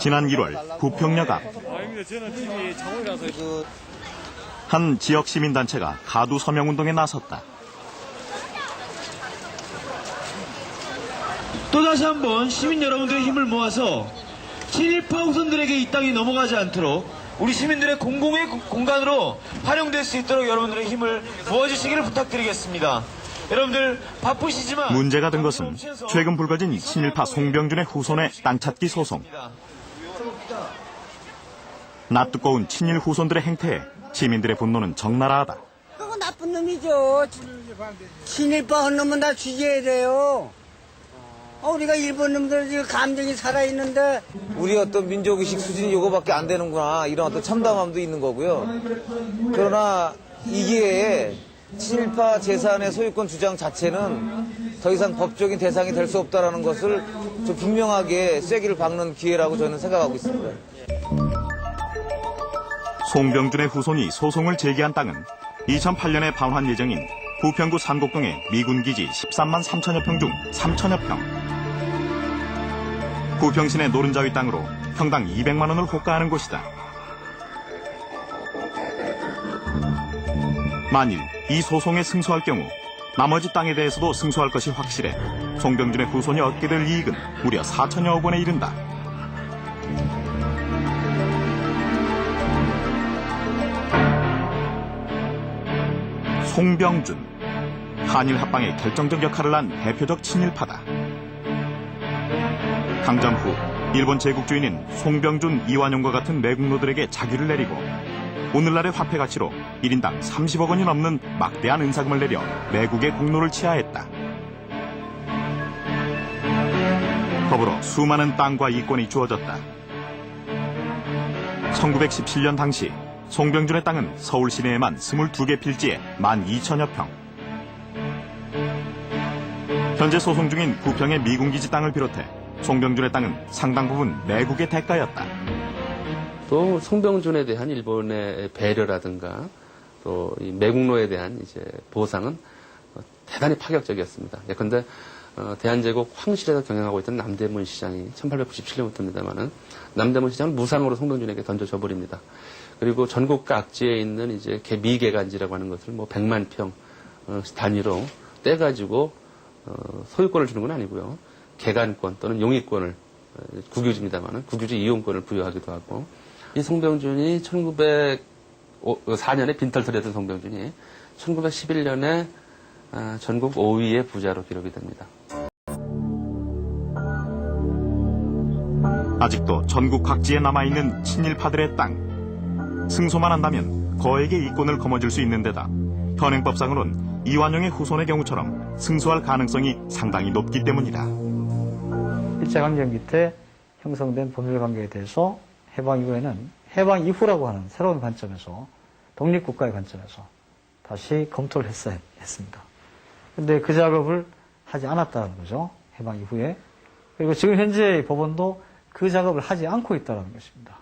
지난 1월 부평역 앞 한 지역 시민단체가 가두 서명운동에 나섰다. 또다시 한번 시민 여러분들의 힘을 모아서 친일파 후손들에게 이 땅이 넘어가지 않도록 우리 시민들의 공공의 구- 공간으로 활용될 수 있도록 여러분들의 힘을 모아주시기를 부탁드리겠습니다. 여러분들 바쁘시지만 문제가 된 것은 최근 불거진 친일파 송병준의 후손의 땅 찾기 소송. 낯뜨거운 친일 후손들의 행태에 시민들의 분노는 적나라하다. 그거 나쁜 놈이죠. 친일파 한 놈은 다 취재해야 돼요. 어, 우리가 일본 놈들 지금 감정이 살아있는데 우리 어떤 민족의식 수준이 요거밖에 안 되는구나 이런 어떤 참담함도 있는 거고요. 그러나 이게 친일파 재산의 소유권 주장 자체는 더 이상 법적인 대상이 될 수 없다라는 것을 좀 분명하게 쐐기를 박는 기회라고 저는 생각하고 있습니다. 송병준의 후손이 소송을 제기한 땅은 2008년에 반환 예정인 부평구 산곡동의 미군기지 13만 3천여 평 중 3천여 평. 부평시내 노른자위 땅으로 평당 200만 원을 호가하는 곳이다. 만일 이 소송에 승소할 경우 나머지 땅에 대해서도 승소할 것이 확실해 송병준의 후손이 얻게 될 이익은 무려 4천여억 원에 이른다. 송병준 한일 합방의 결정적 역할을 한 대표적 친일파다. 강점 후 일본 제국주의는 송병준, 이완용과 같은 내국노들에게 자기를 내리고 오늘날의 화폐 가치로 1인당 30억 원이 넘는 막대한 은사금을 내려 내국의 공로를 치하했다. 더불어 수많은 땅과 이권이 주어졌다. 1917년 당시 송병준의 땅은 서울 시내에만 22개 필지에 12,000여 평. 현재 소송 중인 부평의 미군기지 땅을 비롯해 송병준의 땅은 상당 부분 내국의 대가였다. 또 송병준에 대한 일본의 배려라든가 또이 매국노에 대한 이제 보상은 어, 대단히 파격적이었습니다. 예컨대 어, 대한제국 황실에서 경영하고 있던 남대문 시장이 1897년부터입니다만은 남대문 시장을 무상으로 송병준에게 던져줘 버립니다. 그리고 전국 각지에 있는 이제 개- 미개간지라고 하는 것을 뭐 100만 평 어, 단위로 떼가지고 어, 소유권을 주는 건 아니고요. 개간권 또는 용의권을 어, 국유지입니다만은 국유지 이용권을 부여하기도 하고 이 송병준이 1904년에 빈털터리였던 송병준이 1911년에 아, 전국 5위의 부자로 기록이 됩니다. 아직도 전국 각지에 남아있는 친일파들의 땅. 승소만 한다면 거액의 이권을 거머쥘 수 있는 데다 현행법상으론 이완용의 후손의 경우처럼 승소할 가능성이 상당히 높기 때문이다. 일제강점기 때 형성된 법률관계에 대해서 해방 이후에는 해방 이후라고 하는 새로운 관점에서 독립국가의 관점에서 다시 검토를 했어야 했습니다. 근데 그 작업을 하지 않았다는 거죠. 해방 이후에. 그리고 지금 현재의 법원도 그 작업을 하지 않고 있다는 것입니다.